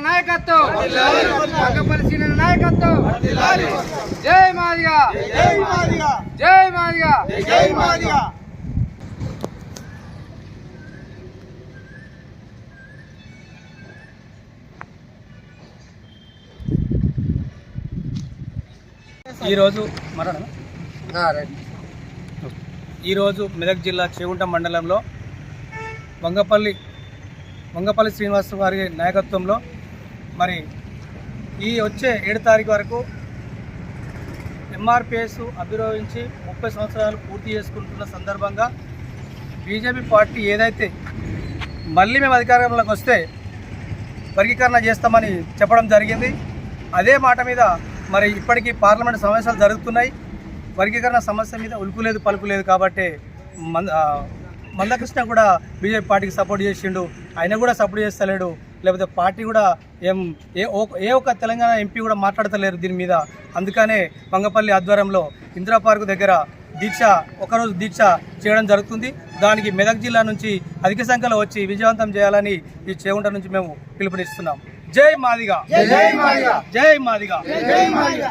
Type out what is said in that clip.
నాయకత్వం. నాయకత్వం. జై మాదిగా. జై మాదిగా. జై మాదిగా. జై మాదిగా. ఈరోజు మరణ? ఆ, రైట్. ఈరోజు మెదక్ జిల్లా చేగుంట మండలంలో వంగపల్లి వంగపల్లి శ్రీనివాస్ గారి నాయకత్వంలో మరి ఈ వచ్చే ఏడు తారీఖు వరకు ఎంఆర్పిఎస్ అభిరోహించి ముప్పై సంవత్సరాలు పూర్తి చేసుకుంటున్న సందర్భంగా బీజేపీ పార్టీ ఏదైతే మళ్ళీ మేము అధికారంలోకి వస్తే వర్గీకరణ చేస్తామని చెప్పడం జరిగింది. అదే మాట మీద మరి ఇప్పటికీ పార్లమెంట్ సమావేశాలు జరుగుతున్నాయి. వర్గీకరణ సమస్య మీద ఉలుకులేదు పలుకులేదు కాబట్టి మందకృష్ణ కూడా బీజేపీ పార్టీకి సపోర్ట్ చేసిండు. ఆయన కూడా సపోర్ట్ చేస్తలేడు. లేకపోతే పార్టీ కూడా ఏం ఏ ఏ ఒక్క తెలంగాణ ఎంపీ కూడా మాట్లాడతలేరు దీని మీద. అందుకనే మంగపల్లి ఆధ్వర్యంలో ఇందిరా పార్కు దగ్గర దీక్ష ఒకరోజు దీక్ష చేయడం జరుగుతుంది. దానికి మెదక్ జిల్లా నుంచి అధిక సంఖ్యలో వచ్చి విజయవంతం చేయాలని ఈ చేగుంట నుంచి మేము పిలుపునిస్తున్నాం. జై మాదిగా. జై మాదిగా. జై మాదిగా. జై మాదిగా.